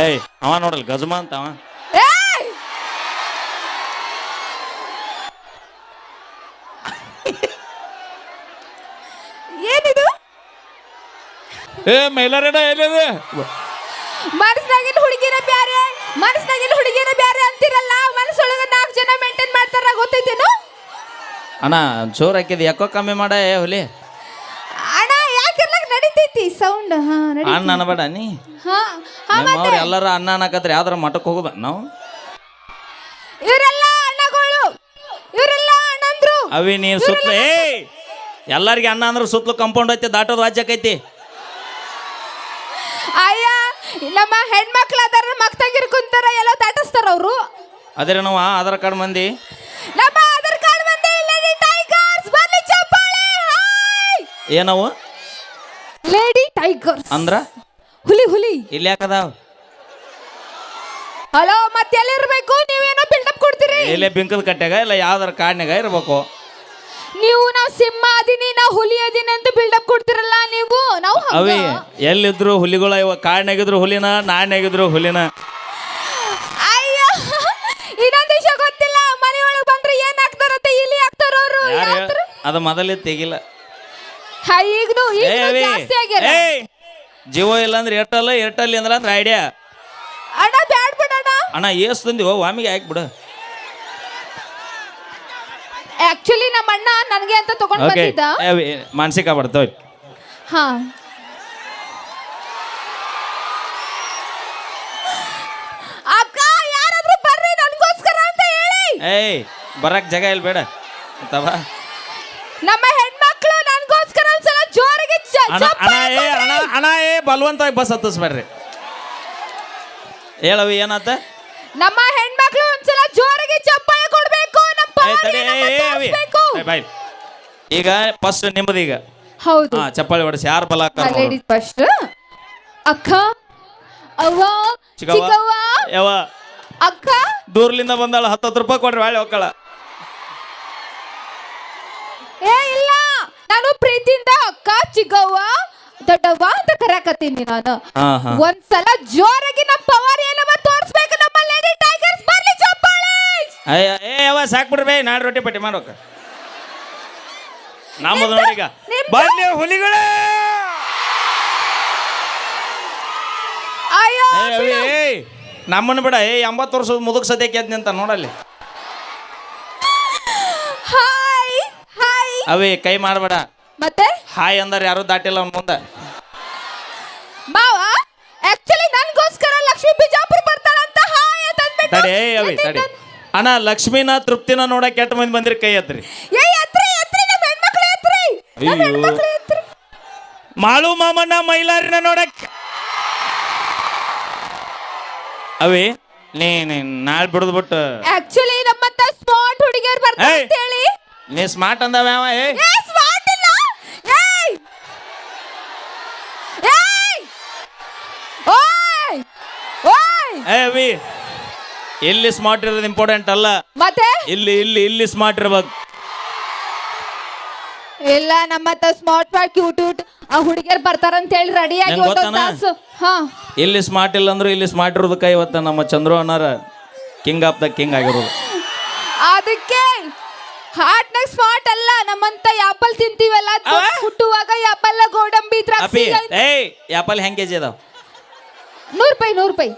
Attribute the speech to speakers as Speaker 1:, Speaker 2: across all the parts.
Speaker 1: ಏಯ್ ಅವ ನೋಡಲ್ ಗಜಮಾ ಅಂತ ಅವ.
Speaker 2: ಏಯ್! ಏನಿದು?
Speaker 1: ಏ ಮೈಲಾರಡ ಎಲ್ಲಿದೆ
Speaker 2: ಮನಸ್ನಾಗಿನ ಹುಡುಗಿನ ಬ್ಯಾರೆ ಮನಸ್ನಾಗಿನ ಹುಡುಗಿನ ಬ್ಯಾರೆ ಅಂತಿರಲ್ಲ ಮನಸ್ಸೊಳಗ ನಾಲ್ಕು ಜನ ಮೇಂಟೈನ್ ಮಾಡ್ತಾರ ಗೊತ್ತೈತೇನು?
Speaker 1: ಅಣ್ಣ ಜೋರ್ ಹಾಕಿದ್ ಯಾಕೋ ಕಮ್ಮಿ ಮಾಡ ಏ ಹುಲಿ.
Speaker 2: ಅಣ್ಣ ಯಾಕಿರ್ಲಕ್ ನಡೀತೈತಿ ಸೌಂಡ್ ಹಾ ನಡಿ
Speaker 1: ಅಣ್ಣ ಅನ್ಬೇಡ ನೀ.
Speaker 2: ಹಾ
Speaker 1: ನಮ್ಮವ್ರು ಎಲ್ಲಾರ ಅನ್ನ ಅನ್ನಕತ್ರ ಯಾವ್ದಾರ ಮಠಕ್ಕೆ ಹೋಗುದ? ನಾವು?
Speaker 2: ಇವರೆಲ್ಲ ಅಣ್ಣಗಳು ಇವರೆಲ್ಲ ಅಣ್ಣಂದ್ರು.
Speaker 1: ಅವಿ ನೀ ಸುತ್ತ ಏ ಎಲ್ಲರಿಗೆ ಅನ್ನ ಅಂದ್ರೆ ಸುತ್ತಲೂ ಕಂಪೌಂಡ್ ಐತಿ ದಾಟೋದು ವಾಜ್ಯಕೈತಿ
Speaker 2: ಅಯ್ಯ ನಮ್ಮ ಹೆಣ್ಮಕ್ಳು ಅದರ ಮಕ್ತಾಗಿರ್ ಕುಂತಾರ ಎಲ್ಲ ದಾಟಿಸ್ತಾರ ಅವರು?
Speaker 1: ಅದೇ ನಾವು ಆಧಾರ್ ಕಾರ್ಡ್ ಮಂದಿ.
Speaker 2: ನಮ್ಮ ಆಧಾರ್ ಕಾರ್ಡ್ ಬಂದೆ ಲೇಡಿ ಟೈಗರ್ಸ್ ಬರ್ಲಿ ಚಪ್ಪಾಳೆ ಹಾಯ್!
Speaker 1: ಏನವು?
Speaker 2: ಲೇಡಿ ಟೈಗರ್ಸ್
Speaker 1: ಅಂದ್ರ?
Speaker 2: ಹುಲಿ ಹುಲಿ.
Speaker 1: ಇಲ್ಲಿ ಯಾಕದಾವ್
Speaker 2: ಹಲೋ ಮತ್ತೆ ಎಲ್ಲಿರ್ಬೇಕು? ನೀವೇನೋ ಬಿಲ್ಡಪ್ ಕೊಡ್ತೀರಿ?
Speaker 1: ಇಲ್ಲೇ ಬಿಂಕದ ಕಟ್ಟೆಗ ಇಲ್ಲ ಯಾವ್ದಾರ ಕಾಡ್ನ್ಯಾಗ ಇರ್ಬೇಕು.
Speaker 2: ನೀವು ನಾವು ಸಿಂಹ ಅದೀನಿ ನಾವು ಹುಲಿ ಅದೀನಿ ಅಂತ ಬಿಲ್ಡಪ್ ಕೊಡ್ತಿರಲ್ಲ ನೀವು? ನಾವು ಹಂಗ.
Speaker 1: ಅವಿ ಎಲ್ಲಿದ್ರು ಹುಲಿಗಳ ಇವ ಕಾಡ್ನಾಗಿದ್ರು ಹುಲಿನ ನಾಣ್ಯಾಗಿದ್ರು ಹುಲಿನ.
Speaker 2: ಅಯ್ಯೋ ಇನ್ನೊಂದ್ ವಿಷಯ ಗೊತ್ತಿಲ್ಲ. ಮನೆಯೊಳಗೆ ಬಂದ್ರೆ ಏನ್ ಹಾಕ್ತಾರಂತೆ ಇಲ್ಲಿ ಹಾಕ್ತಾರ ಅವರು?
Speaker 1: ಯಾರು? ಅದು ಮೊದಲೇ ತೆಗಿಲ್ಲ.
Speaker 2: ಈಗನು
Speaker 1: ಏ ಅವಿ.
Speaker 2: ಜಾಸ್ತಿ ಆಗ್ಯಾರ.
Speaker 1: ಏಯ್. ಜಿಯೋ ಇಲ್ಲ ಅಂದ್ರೆ ಏರ್ಟೆಲ್ ಏರ್ಟೆಲ್ ಅಂದ್ರೆ ಅಂದ್ರೆ ಐಡಿಯಾ
Speaker 2: ಅಣ್ಣ ಬ್ಯಾಡ್ ಬಿಡ
Speaker 1: ಅಣ್ಣ. ಏಸ್ ಓ ವಾಮಿಗೆ ಹಾಕ್ಬಿಡು
Speaker 2: ಆಕ್ಚುಲಿ ನಮ್ಮ ಅಣ್ಣ ನನಗೆ ಅಂತ ತಗೊಂಡ್
Speaker 1: ಓಕೆ
Speaker 2: ಬಂದಿದ್ದ.
Speaker 1: ಮಾನಸಿಕ ಬರ್ತವೆ
Speaker 2: ಹಾ. ಅಕ್ಕ ಯಾರಾದ್ರೂ ಬರ್ರಿ ನನಗೋಸ್ಕರ ಅಂತ ಹೇಳಿ.
Speaker 1: ಏಯ್ ಬರಕ್ ಜಾಗ ಇಲ್ಲ ಬೇಡ. ತವಾ
Speaker 2: ನಮ್ಮ ಹೆಣ್ಮಕ್ಳು ನನ್ಗೋಸ್ಕರ ಜೋರಿಗೆ ಚ-
Speaker 1: ಅಣ್ಣ ಅಣ್ಣ
Speaker 2: ಚಪ್ಪಾಳೆ
Speaker 1: ಏ ಅಣ್ಣ
Speaker 2: ಕೊಡ್ರಿ.
Speaker 1: ಅಣ್ಣ ಏ ಬಲವಂತವಾಗಿ ಬಸ್ ಹತ್ತಿಸ್ಬೇಡ್ರಿ. ಹೇಳವಿ ಏನತ್ತ
Speaker 2: ನಮ್ಮ ಹೆಣ್ಮಕ್ಳು ಒಂದ್ಸಲ ಜೋರಿಗೆ ಚಪ್ಪಾಳೆ ಕೊಡ್ಬೇಕು ನಮ್ಮ
Speaker 1: ಏ ತಡಿ
Speaker 2: ಪವಾಡಿಯನ್ನ
Speaker 1: ಏ, ಏ, ಅವಿ.
Speaker 2: ತೋರ್ಸ್ಬೇಕು.
Speaker 1: ಏ, ಬಾಯ್ ಈಗ ಫಸ್ಟ್ ನಿಮ್ಮದು ಈಗ.
Speaker 2: ಹೌದು.
Speaker 1: ಹಾ ಚಪ್ಪಾಳಿ ಹೊಡಿಸಿ ಯಾರು ಬಲ ಹಾಕ್ತಾರ್ ನೋಡು.
Speaker 2: ಲೇಡೀಸ್ ಫಸ್ಟ್ ಅಕ್ಕ ಅವ್ವ
Speaker 1: ಚಿಕ್ಕವ್ವ
Speaker 2: ಚಿಕ್ಕವ್ವ.
Speaker 1: ಯಾವ
Speaker 2: ಅಕ್ಕ.
Speaker 1: ದೂರ್ಲಿಂದ ಬಂದಾಳ ಹತ್ತತ್ತು ರೂಪಾಯಿ ಕೊಡ್ರಿ ಬಾಳೆ ಹೋಗ್ಕಳ
Speaker 2: ಏ ಇಲ್ಲ ನಾನು ಪ್ರೀತಿಯಿಂದ ಅಕ್ಕ ಚಿಕ್ಕವ್ವ ದೊಡ್ಡವ್ವ ಅಂತ ಕರಾಕತ್ತೀನಿ ನಾನು.
Speaker 1: ಹಾ ಹಾ.
Speaker 2: ಒಂದ್ಸಲ ಜೋರಾಗಿ ನಮ್ಮ ಪವರ್ ಏನವ ತೋರ್ಸ್ಬೇಕು ನಮ್ಮ ಲೇಡಿ ಟೈಗರ್ಸ್ ಬರ್ಲಿ ಚಪ್ಪಾಳೆ!
Speaker 1: ಅಯ್ಯ ಏ ಅವ ಸಾಕ್ ಬಿಡ್ರಿ ಬೇ ನಾಡ್ ರೊಟ್ಟಿ ಪಟ್ಟಿ ಮಾಡೋಕ ನಮ್ಮದು
Speaker 2: ನಿಮ್ದು-
Speaker 1: ನೋಡೀಗ
Speaker 2: ನಿಮ್ದು-
Speaker 1: ಬನ್ನಿ ಹುಲಿಗಳೇ!
Speaker 2: ಅಯ್ಯೋ
Speaker 1: ಏ ಅವಿ, ಏಯ್ ನಮ್ಮನ್ನ ಬಿಡ ಏ ಎಂಬತ್ತು ವರ್ಷದ ಮುದುಕ್ ಸದ್ಯಕ್ಕೆ ಅದ್ನಿ ಅಂತ ನೋಡಲ್ಲಿ
Speaker 2: ಹಾಯ್ ಹಾಯ್
Speaker 1: ಅವಿ ಕೈ ಮಾಡಬೇಡ.
Speaker 2: ಮತ್ತೆ?
Speaker 1: ಹಾಯ್ ಅಂದ್ರೆ ಯಾರು ದಾಟಿಲ್ಲ ಅವ್ನ ಮುಂದೆ.
Speaker 2: ಮಾವ ಆಕ್ಚುಲಿ ನನಗೋಸ್ಕರ ಲಕ್ಷ್ಮಿ ಬಿಜಾಪುರ ಬರ್ತಾಳಂತ ಹಾಯ್ ಅಂತ ಅಂದ್ಬಿಟ್ಟು
Speaker 1: ತಡೆ ಅವಿ ತಡಿ ಅಣ್ಣ ಲಕ್ಷ್ಮಿನ ತೃಪ್ತಿನ ನೋಡಕ್ ಕೆಟ್ಟ ಮಂದಿ ಬಂದ್ರಿ ಕೈ ಎತ್ರಿ.
Speaker 2: ಏ ಎತ್ರಿ ಎತ್ರಿ ನಮ್ಮ ಹೆಣ್ಮಕ್ಳು ಎತ್ರಿ. ನಮ್ಮ
Speaker 1: ಅಯ್ಯೋ.
Speaker 2: ಹೆಣ್ಮಕ್ಳು ಎತ್ರಿ.
Speaker 1: ಮಾಳು ಮಾಮನ ಮೈಲಾರಿನ ನೋಡಕ್. ಅವಿ ನೀ ನೀ ನಾಳೆ ಬಿಡದ್ಬಿಟ್ಟು.
Speaker 2: ಆಕ್ಚುಲಿ ನಮ್ಮಂತ ಸ್ಮಾರ್ಟ್ ಹುಡುಗಿಯರು ಬರ್ತಾರೆ
Speaker 1: ಏಯ್.
Speaker 2: ಅಂತ ಹೇಳಿ.
Speaker 1: ನೀ ಸ್ಮಾರ್ಟ್ ಅಂದವ ಯಾವ ಏ
Speaker 2: ಏ ಸ್ಮಾರ್ಟ್ ಇಲ್ಲ. ಏಯ್. ಏಯ್. ಓಯ್. ಓಯ್.
Speaker 1: ಏ ಅವಿ. ಇಲ್ಲಿ ಸ್ಮಾರ್ಟ್ ಇರೋದು ಇಂಪಾರ್ಟೆಂಟ್ ಅಲ್ಲ.
Speaker 2: ಮತ್ತೆ?
Speaker 1: ಇಲ್ಲಿ ಇಲ್ಲಿ ಇಲ್ಲಿ ಸ್ಮಾರ್ಟ್ ಇರ್ಬೇಕು.
Speaker 2: ಇಲ್ಲ ನಮ್ಮತ್ತ ಸ್ಮಾರ್ಟ್ ಮಾಡಿ ಕ್ಯೂಟ್ ಕ್ಯೂಟ್ ಆ ಹುಡುಗಿಯರ್ ಬರ್ತಾರ ಅಂತ ಹೇಳಿ ರೆಡಿ ಆಗಿ
Speaker 1: ನಂಗ್
Speaker 2: ಒಂದೊಂದ್
Speaker 1: ಗೊತ್ತಾನ?
Speaker 2: ತಾಸು. ಹಾ.
Speaker 1: ಇಲ್ಲಿ ಸ್ಮಾರ್ಟ್ ಇಲ್ಲ ಅಂದ್ರೆ ಇಲ್ಲಿ ಸ್ಮಾರ್ಟ್ ಇರೋದಕ್ಕೆ ಇವತ್ತು ನಮ್ಮ ಚಂದ್ರು ಅಣ್ಣಾರ ಕಿಂಗ್ ಆಫ್ ದ ಕಿಂಗ್ ಆಗಿರೋದು.
Speaker 2: ಅದಕ್ಕೆ ಹಾರ್ಟ್ನಾಗ ಸ್ಮಾರ್ಟ್ ಅಲ್ಲ ನಮ್ಮಂತ ಆಪಲ್ ತಿಂತೀವಲ್ಲ?
Speaker 1: ಅವ?
Speaker 2: ಹುಟ್ಟುವಾಗ ಆಪಲ್ ಗೋಡಂಬಿ ದ್ರಾಕ್ಷಿ
Speaker 1: ಏಯ್ ಆಪಲ್ ಹೆಂಗ್ ಕೆಜಿ ಅದಾವ?
Speaker 2: ನೂರು ರೂಪಾಯಿ ನೂರು ರೂಪಾಯಿ.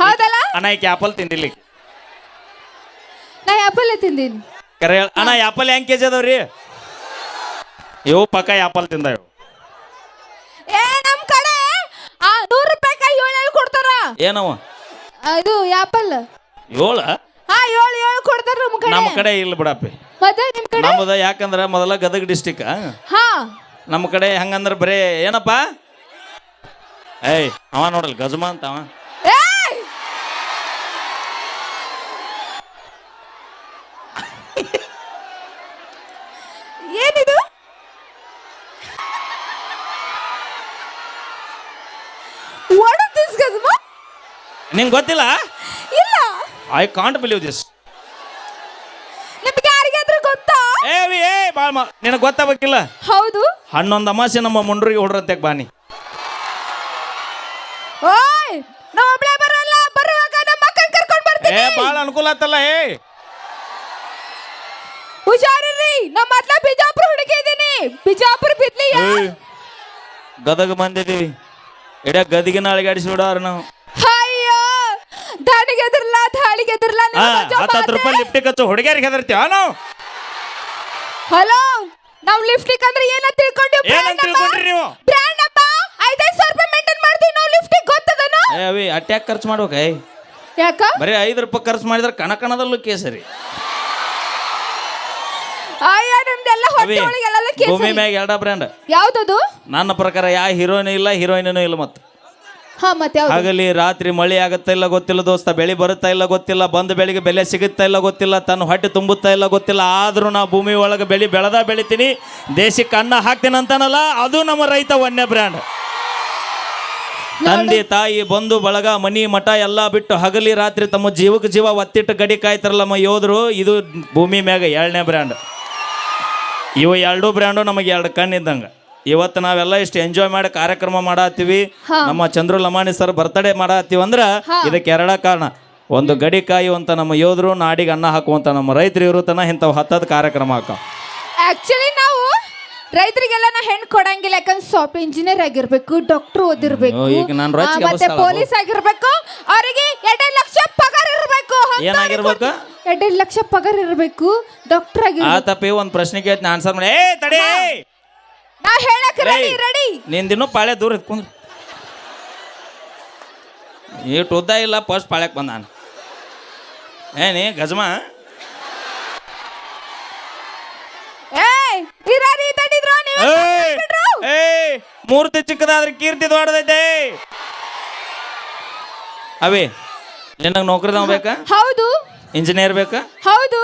Speaker 2: ಹೌದಲ್ಲ?
Speaker 1: ಅಣ್ಣ ಈಕೆ ಆಪಲ್ ತಿಂದಿಲ್ಲ. ಈಕಿ.
Speaker 2: ನಾ ಆಪಲ್ ತಿಂದೀನಿ.
Speaker 1: ಕರೆ ಹೇಳ್- ಅಣ್ಣ ಆಪಲ್ ಹೆಂಗ್ ಕೆಜಿ ಅದಾವ್ರಿ ಇವು ಪಕ್ಕ ಆಪಲ್ ತಿಂದ ಇವು
Speaker 2: ಏ ನಮ್ ಕಡೆ ಆ ನೂರು ರೂಪಾಯಿ ಕೈ ಏಳು ಏಳು ಕೊಡ್ತಾರ.
Speaker 1: ಏನವ?
Speaker 2: ಆ, ಇದು ಆಪಲ್
Speaker 1: ಏಳ?
Speaker 2: ಹಾ ಏಳು ಏಳು ಕೊಡ್ತಾರ ನಮ್ ಕಡೆ.
Speaker 1: ನಮ್ಮ ಕಡೆ ಇಲ್ಲ ಬಿಡಪ್ಪ.
Speaker 2: ಮತ್ತೆ ನಿಮ್ ಕಡೆ?
Speaker 1: ನಮ್ಮದ ಯಾಕಂದ್ರ ಮೊದಲ ಗದಗ ಡಿಸ್ಟಿಕ್
Speaker 2: ಹಾ.
Speaker 1: ನಮ್ಮ ಕಡೆ ಹಂಗಂದ್ರ ಬರೇ ಏನಪ್ಪ? ಏಯ್ ಅವ ನೋಡಲ್ ಗಜಮ ಅಂತ ಅವ.
Speaker 2: ಏಯ್! ಏನಿದು? What is this, Gazma?
Speaker 1: ನಿಂಗೆ ಗೊತ್ತಿಲ್ಲ? ಐ ಕಾಂಟ್ ಬಿಲೀವ್ ದಿಸ್
Speaker 2: ನಿಮ್ಗೆ ಯಾರಿಗಾದ್ರೂ ಗೊತ್ತಾ?
Speaker 1: ಏ ವಿ ಏ ಬಾಳ್ ಮಾ ನಿನಗೆ ಗೊತ್ತಾಗಬೇಕಿಲ್ಲ?
Speaker 2: ಹೌದು.
Speaker 1: ಹನ್ನೊಂದು ಅಮಾಸೆ ನಮ್ಮ ಮುಂಡ್ರಿಗೆ ಹೊಡ್ರಂತೆ ಬಾನಿ
Speaker 2: ಓಯ್ ನಾ ಒಬ್ಳೆ ಬರಲ್ಲ ಬರುವಾಗ ನಮ್ಮ ಅಕ್ಕನ್ ಕರ್ಕೊಂಡು
Speaker 1: ಏ
Speaker 2: ಬರ್ತೀನಿ
Speaker 1: ಭಾಳ ಅನುಕೂಲ ಆತಲ್ಲ ಏ.
Speaker 2: ಹುಷಾರಿರ್ರಿ ನಮ್ಮ ಮೊದ್ಲ ಬಿಜಾಪುರ ಹುಡುಗಿ ಇದೀನಿ ಬಿಜಾಪುರ ಬಿದ್ಲಿ
Speaker 1: ಗದಗ ಬಂದಿದ್ದೀವಿ. ಇಡ ಗದಗಿನ ಅಳಿಗಾಡಿಸಿ ಬಿಡೋರು ನಾವು.
Speaker 2: ದಾಣಿಗೆ ಎದುರ್ಲ ದಾಳಿಗೆ ಎದುರ್ಲ
Speaker 1: ಹಾ ಹತ್ತತ್ತು ರೂಪಾಯಿ ಲಿಫ್ಟಿಗೆ ಹಚ್ಚು ಹುಡುಗಿಯರಿಗೆ ಹೆದರ್ತೀವ ನಾವು?
Speaker 2: ಹಲೋ ನಾವು ಲಿಫ್ಟಿಕ್ ಅಂದ್ರೆ ಏನ ತಿಳ್ಕೊಂಡು
Speaker 1: ಏನಂತ ತಿಳ್ಕೊಂಡ್ರಿ ನೀವು?
Speaker 2: ಬ್ರ್ಯಾಂಡ್ ಅಪ್ಪ ಐದೈದು ಸಾವಿರ ರೂಪಾಯಿ ಮೇಂಟೈನ್ ಮಾಡ್ತೀವಿ ನಾವು ಲಿಫ್ಟಿಕ್ ಗೊತ್ತದನು?
Speaker 1: ಏ ಅವಿ ಅಟ್ಯಾಕ್ ಖರ್ಚು ಮಾಡ್ಬೇಕ ಏಯ್.
Speaker 2: ಯಾಕ?
Speaker 1: ಬರೀ ಐದು ರೂಪಾಯಿ ಖರ್ಚು ಮಾಡಿದ್ರೆ ಕಣ ಕಣದಲ್ಲೂ ಕೇಸರಿ.
Speaker 2: ಅಯ್ಯೋ ನಿಮ್ದೆಲ್ಲ
Speaker 1: ಅವಿ
Speaker 2: ಹೊಟ್ಟೆ ಒಳಗೆಲ್ಲ
Speaker 1: ಭೂಮಿ ಮ್ಯಾಗ ಎರಡ ಬ್ರ್ಯಾಂಡ್
Speaker 2: ಯಾವ್ದದು?
Speaker 1: ನನ್ನ ಪ್ರಕಾರ ಯಾ ಹೀರೋಯಿನ್ ಇಲ್ಲ ಹೀರೋಯಿನೂ ಇಲ್ಲ ಮತ್ತೆ.
Speaker 2: ಹಾ ಮತ್ತೆ ಯಾವ್ದು?
Speaker 1: ರಾತ್ರಿ ಮಳೆ ಆಗುತ್ತಾ ಇಲ್ಲ ಗೊತ್ತಿಲ್ಲ ದೋಸ್ತ ಬೆಳೆ ಬರುತ್ತಾ ಇಲ್ಲ ಗೊತ್ತಿಲ್ಲ ಬಂದ ಬೆಳೆಗೆ ಬೆಲೆ ಸಿಗುತ್ತಾ ಇಲ್ಲ ಗೊತ್ತಿಲ್ಲ ತನ್ನ ಹೊಟ್ಟೆ ತುಂಬುತ್ತಾ ಇಲ್ಲ ಗೊತ್ತಿಲ್ಲ ಆದರೂ ನಾ ಭೂಮಿ ಒಳಗೆ ಬೆಳೆ ಬೆಳೆದ ಬೆಳಿತೀನಿ ದೇಶಕ್ಕೆ ಅನ್ನ ಹಾಕ್ತೀನಿ ಅಂತಾನಲ್ಲ ಅದು ನಮ್ಮ ರೈತ ವನ್ಯ ಬ್ರ್ಯಾಂಡ್. ತಂದೆ ತಾಯಿ ಬಂಧು ಬಳಗ ಮನಿ ಮಠ ಎಲ್ಲ ಬಿಟ್ಟು ಹಗಲಿ ರಾತ್ರಿ ತಮ್ಮ ಜೀವಕ್ಕೆ ಜೀವ ಒತ್ತಿಟ್ಟು ಗಡಿ ಕಾಯ್ತಾರಲ್ಲ ನಮ್ಮ ಯೋಧರು ಇದು ಭೂಮಿ ಮ್ಯಾಗ ಎರಡನೇ ಬ್ರ್ಯಾಂಡ್. ಇವು ಎರಡು ಬ್ರ್ಯಾಂಡು ನಮಗೆ ಎರಡು ಕಣ್ಣಿದ್ದಂಗೆ. ಇವತ್ತು ನಾವೆಲ್ಲ ಇಷ್ಟು ಎಂಜಾಯ್ ಮಾಡಿ ಕಾರ್ಯಕ್ರಮ ಮಾಡತ್ತೀವಿ. ನಮ್ಮ ಚಂದ್ರು ಲಮಾಣಿ ಸರ್ ಬರ್ತಡೇ ಮಾಡತ್ತೀವಿ ಅಂದ್ರೆ ಇದಕ್ಕೆ ಎರಡ ಕಾರಣ. ಒಂದು ಗಡಿ ಕಾಯುವಂತ ನಮ್ಮ ಯೋಧರು ನಾಡಿಗೆ ಅನ್ನ ಹಾಕುವಂತ ನಮ್ಮ ರೈತರು ತನ ಇಂಥವು ಹತ್ತದ ಕಾರ್ಯಕ್ರಮ ಹಾಕ.
Speaker 2: ಆಕ್ಚುಲಿ ನಾವು ರೈತರಿಗೆಲ್ಲ ನಾ ಹೆಣ್ ಕೊಡಂಗಿಲ್ಲ ಯಾಕಂದ್ರೆ ಸಾಫ್ಟ್ ಇಂಜಿನಿಯರ್ ಆಗಿರ್ಬೇಕು ಡಾಕ್ಟರ್ ಓದಿರ್ಬೇಕು
Speaker 1: ಈಗ ನಾನು ರೊಚ್ಚಿಗೆ
Speaker 2: ಆ, ಮತ್ತೆ
Speaker 1: ಅಬಸ್ತಾಳ
Speaker 2: ಪೊಲೀಸ್ ಆಗಿರ್ಬೇಕು ಅವರಿಗೆ ಎರಡೆರಡು ಲಕ್ಷ ಪಗಾರ ಇರಬೇಕು.
Speaker 1: ಏನಾಗಿರ್ಬೇಕು?
Speaker 2: ಎರಡೆರಡು ಲಕ್ಷ ಪಗಾರ ಇರಬೇಕು ಡಾಕ್ಟರ್
Speaker 1: ಆ
Speaker 2: ಆಗಿರ್ಬೇಕು.
Speaker 1: ತಪ್ಪಿ ಒಂದು ಪ್ರಶ್ನೆ ಕೇಳ್ತೀನಿ ಆನ್ಸರ್ ಮಾಡಿ. ಏ ತಡಿ!
Speaker 2: ನಾ ಹೇಳಕ್ ರೆಡಿ. ರೆಡಿ
Speaker 1: ನಿಂದಿನ್ನೂ ಪಾಳೆ ದೂರ ಇಟ್ಕೊಂಡ್ರಿ ಈಟ್ ಉದ್ದ ಇಲ್ಲ ಫಸ್ಟ್ ಪಾಳ್ಯಕ್ಕೆ ಬಂದ ನಾನು. ಏನಿ ಗಜಮ?
Speaker 2: ಏಯ್
Speaker 1: ಮೂರ್ತಿ ಚಿಕ್ಕದಾದ್ರೆ ಕೀರ್ತಿ ದೊಡ್ಡದೈತೆ. ಅವೇ ನಿನಗೆ ನೌಕರಿದವ ಬೇಕಾ?
Speaker 2: ಹೌದು.
Speaker 1: ಇಂಜಿನಿಯರ್ ಬೇಕಾ?
Speaker 2: ಹೌದು.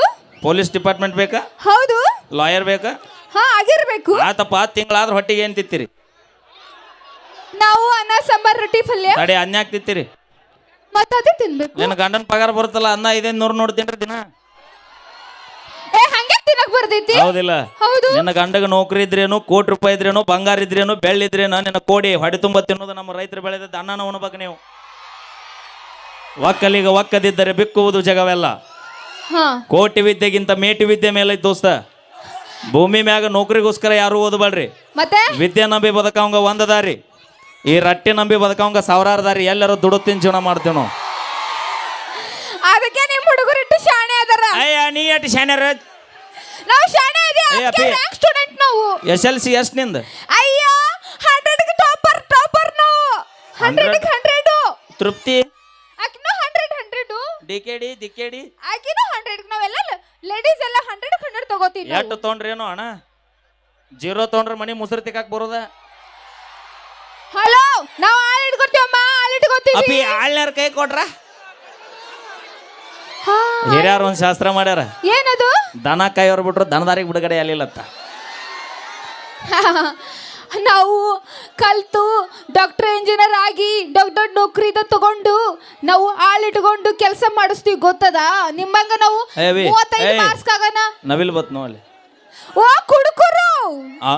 Speaker 1: ಪೊಲೀಸ್ ಡಿಪಾರ್ಟ್ಮೆಂಟ್ ಬೇಕಾ?
Speaker 2: ಹೌದು.
Speaker 1: ಲಾಯರ್ ಬೇಕಾ?
Speaker 2: ಹಾ ಆಗಿರ್ಬೇಕು.
Speaker 1: ಆತಪ್ಪ ತಿಂಗಳಾದ್ರೂ ಹೊಟ್ಟಿಗೆ ಏನ್ ತಿತ್ತಿರಿ
Speaker 2: ನಾವು ಅನ್ನ ಸಾಂಬಾರ್ ರೊಟ್ಟಿ ಪಲ್ಯ.
Speaker 1: ಅಡೆ ಅನ್ಯಾಕ್ ತಿತ್ತೀರಿ
Speaker 2: ಮತ್ತೆ ಅದೇ ತಿನ್ಬೇಕು.
Speaker 1: ನಿನ್ನ ಗಂಡನ ಪಗಾರ ಬರುತ್ತಲ್ಲ ಅನ್ನ ಇದೆ ನೂರ್ ನೋಡ್ತೀನಿ ದಿನ?
Speaker 2: ಏ ಹಂಗೆ ತಿನ್ನಕ್ ಬರ್ದೈತಿ
Speaker 1: ಹೌದಿಲ್ಲ.
Speaker 2: ಹೌದು.
Speaker 1: ನಿನ್ನ ಗಂಡಗ ನೌಕರಿ ಇದ್ರೇನು ಕೋಟಿ ರೂಪಾಯಿ ಇದ್ರೇನು ಬಂಗಾರ ಇದ್ರೇನು ಬೆಳ್ಳಿದ್ರೇನು ನಿನ್ನ ಕೋಡಿ ಹೊಡೆ ತುಂಬ ತಿನ್ನೋದು ನಮ್ಮ ರೈತರು ಬೆಳೆದ ಅನ್ನನ ಉಣ್ಬೇಕು ನೀವು. ಒಕ್ಕಲಿಗ ಒಕ್ಕದಿದ್ದರೆ ಬಿಕ್ಕುವುದು ಜಗವೆಲ್ಲ.
Speaker 2: ಹಾ.
Speaker 1: ಕೋಟಿ ವಿದ್ಯೆಗಿಂತ ಮೇಟಿ ವಿದ್ಯೆ ಮೇಲೆ ದೋಸ್ತ. ಭೂಮಿ ಮ್ಯಾಗ ನೌಕರಿಗೋಸ್ಕರ ಯಾರು ಓದಬೇಡ್ರಿ.
Speaker 2: ಮತ್ತೆ?
Speaker 1: ವಿದ್ಯೆ ನಂಬಿ ಬದುಕವಂಗ ಒಂದ ದಾರಿ ಈ ರಟ್ಟಿ ನಂಬಿ ಬದುಕವಂಗ ಸಾವಿರಾರು ದಾರಿ ಎಲ್ಲರೂ ದುಡುತ್ತಿನ ಜೀವನ ಮಾಡ್ತೀವಿ ನಾವು.
Speaker 2: ಅದಕ್ಕೆ ಹುಡುಗರು ಇಟ್ಟು ಶಾಣೆ ಅದರ.
Speaker 1: ಅಯ್ಯ ನೀ ಎಟ್ಟು ಶಾನ್ಯಾರ
Speaker 2: ನಾವು ಶಾಣೆ ಇದೀವಿ.
Speaker 1: ಅಪ್ಪಿ.
Speaker 2: ಸ್ಟೂಡೆಂಟ್ ನಾವು.
Speaker 1: ಎಸ್ ಎಲ್ ಸಿ ಎಸ್ನಿಂದ?
Speaker 2: ಅಯ್ಯೋ ಹಂಡ್ರೆಡ್ ಟಾಪರ್ ಟಾಪರ್ ನಾವು. ಹಂಡ್ರೆಡ್ ಹಂಡ್ರೆಡ್
Speaker 1: ತೃಪ್ತಿ?
Speaker 2: ಆಕಿನೂ hundred hundred
Speaker 1: D K D D K D.
Speaker 2: ಆಕಿನೂ hundred ನಾವೆಲ್ಲ ಲೇಡೀಸ್ ಎಲ್ಲ ಹಂಡ್ರೆಡ್ ಹಂಡ್ರೆಡ್ ತಗೋತೀವಿ ನಾವು.
Speaker 1: ಎಷ್ಟು ಅಣ್ಣ? ಜೀರೋ ತೊಗೊಂಡ್ರೆ ಮನಿ ಮುಸುರಿ ತಿಕ್ಕಾಕ್ ಬರೋದ?
Speaker 2: ಹಲೋ ನಾವು ಹಾಲು ಇಟ್ಕೊತೀವಮ್ಮ ಹಾಲು ಇಟ್ಕೊತೀವಿ
Speaker 1: ಅಪ್ಪಿ ಆಳ್ನ್ಯಾರ ಕೈ ಕೊಟ್ರ?
Speaker 2: ಹಾ.
Speaker 1: ಹಿರಿಯರು ಒಂದ್ ಶಾಸ್ತ್ರ ಮಾಡ್ಯಾರ.
Speaker 2: ಏನದು?
Speaker 1: ದನ ಕೈ ಬಿಟ್ರು ದನದಾರಿಗೆ ಬಿಡುಗಡೆ ಅಲ್ಲಿಲ್ಲತ್ತ
Speaker 2: ನಾವು ಕಲ್ತು ಡಾಕ್ಟರ್ ಇಂಜಿನಿಯರ್ ಆಗಿ ದೊಡ್ಡ ದೊಡ್ಡ ನೌಕರಿದ ತಗೊಂಡು ನಾವು ಆಳಿಟ್ಕೊಂಡು ಕೆಲಸ ಮಾಡಿಸ್ತೀವಿ ಗೊತ್ತದ? ನಿಮ್ಮಂಗ ನಾವು
Speaker 1: ಏ ವಿ,
Speaker 2: ಮೂವತ್ತೈದು
Speaker 1: ಏಯ್.
Speaker 2: ಮಾರ್ಕ್ಸ್ ಆಗನ?
Speaker 1: ನವಿಲ್ ಬತ್ ನೋಡಿ
Speaker 2: ಓ ಕುಡುಕರು!
Speaker 1: ಆ?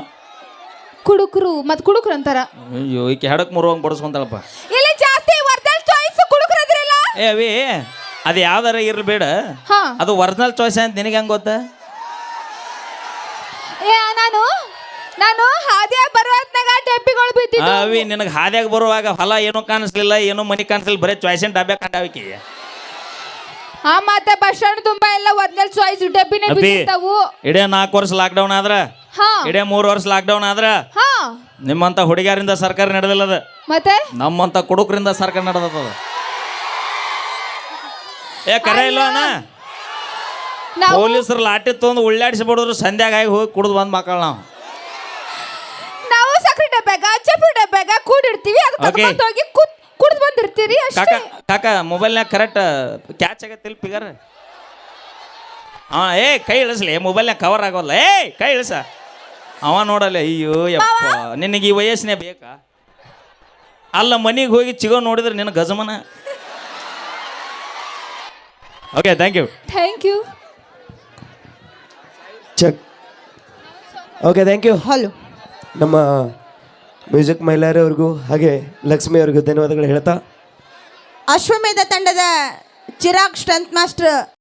Speaker 2: ಕುಡುಕರು ಮತ್ ಕುಡುಕರು ಅಂತಾರ.
Speaker 1: ಅಯ್ಯೋ ಈಕೆ ಹೆಡಕ್ ಮುರುವಂಗ್ ಬಡಿಸ್ಕೊಂತಾಳಪ್ಪ.
Speaker 2: ಇಲ್ಲಿ ಜಾಸ್ತಿ ವರ್ದಲ್ ಚಾಯ್ಸ್ ಕುಡುಕರು ಅದ್ರಲ್ಲ?
Speaker 1: ಏ ಅವಿ ಅದು ಯಾವ್ದಾರ ಇರ್ಲಿ ಬೇಡ.
Speaker 2: ಹಾ.
Speaker 1: ಅದು ಒರಿಜಿನಲ್ ಚಾಯ್ಸ್ ಅಂತ ನಿನಗೆ ಹೆಂಗ್ ಗೊತ್ತ?
Speaker 2: ಏ ನಾನು ನಾನು ಹಾದಿಯಾಗ ಬರುವತ್ನಾಗ ಡೆಬ್ಬಿಗಳು ಬಿದ್ದಿದ್ದು.
Speaker 1: ಅವಿ ನಿನಗೆ ಹಾದ್ಯಾಗ ಬರುವಾಗ ಹೊಲ ಏನೂ ಕಾಣಿಸ್ಲಿಲ್ಲ ಏನೂ ಮನಿ ಕಾಣಿಸ್ಲಿಲ್ಲ ಬರೀ ಚಾಯ್ಸಿನ ಡಬ್ಬೆ ಕಂಡಾವಿಕಿ
Speaker 2: ಆ ಮತ್ತೆ ಬಸ್ ಸ್ಟ್ಯಾಂಡ್ ತುಂಬಾ ಎಲ್ಲ ವರ್ದಲ್ ಚಾಯ್ಸ್ ಡಬ್ಬಿನೇ ಬಿದ್ದಿರ್ತಾವು.
Speaker 1: ಇಡೇ ನಾಲ್ಕು ವರ್ಷ ಲಾಕ್ಡೌನ್ ಆದ್ರ?
Speaker 2: ಹಾ.
Speaker 1: ಇಡೇ ಮೂರು ವರ್ಷ ಲಾಕ್ಡೌನ್ ಆದ್ರ?
Speaker 2: ಹಾ.
Speaker 1: ನಿಮ್ಮಂತ ಹುಡುಗಿಯರಿಂದ ಸರ್ಕಾರ ನಡೆದಿಲ್ಲ ಅದು.
Speaker 2: ಮತ್ತೆ?
Speaker 1: ನಮ್ಮಂತ ಕುಡುಕರಿಂದ ಸರ್ಕಾರ ನಡೆದದ ಏ ಕರೆ ಇಲ್ಲ ಅಣ್ಣ?
Speaker 2: ನಾವು
Speaker 1: ಪೊಲೀಸರು ಲಾಟಿ ತೊಗೊಂಡು ಉಳ್ಳಾಡಿಸಿ ಬಿಡೋರು ಸಂಧ್ಯಾಗ ಆಗಿ ಹೋಗಿ ಕುಡಿದು ಬಂದ್ ಮಕ್ಕಳು ನಾವು.
Speaker 2: ನಾವು ಸಕ್ಕರೆ ಬೇಗ ಚಪ್ಪು ಕೂಡಿರ್ತೀವಿ ಅದು
Speaker 1: Okay.
Speaker 2: ಕರ್ಕೊಂಡು ಹೋಗಿ ಕುದ್ ಕುಡ್ದು ಬಂದಿರ್ತೀರಿ
Speaker 1: ಕಾಕ
Speaker 2: ಅಷ್ಟೇ
Speaker 1: ಕಾಕ ಮೊಬೈಲ್ನಾಗ ಕರೆಕ್ಟ್ ಕ್ಯಾಚ್ ಆಗತ್ತಿಲ್ಲ ಪಿಗರ್ ಆ ಏ ಕೈ ಇಳಿಸ್ಲಿ. ಮೊಬೈಲ್ನಾಗ ಕವರ್ ಆಗೋಲ್ಲ. ಏ ಕೈ ಇಳಿಸ. ಅವ ನೋಡಲ್ಲ ಅಯ್ಯೋ ಯಪ್ಪ. ನಿನಗೆ ಈ ವಯಸ್ಸಿನೇ ಬೇಕಾ? ಅಲ್ಲ ಮನೆಗೆ ಹೋಗಿ ಚಿಗೋ ನೋಡಿದ್ರೆ ನಿನ್ನ ಗಜಮನ. Okay thank you
Speaker 2: thank you
Speaker 3: check okay thank you
Speaker 2: hello
Speaker 3: ನಮ್ಮ ಮ್ಯೂಸಿಕ್ ಮಹಿಳೆಯರವ್ರಿಗೂ ಹಾಗೆ ಲಕ್ಷ್ಮಿ ಅವ್ರಿಗೂ ಧನ್ಯವಾದಗಳು ಹೇಳ್ತಾ.
Speaker 4: ಅಶ್ವಮೇಧ ತಂಡದ ಚಿರಾಗ್ ಸ್ಟ್ರೆಂತ್ ಮಾಸ್ಟರ್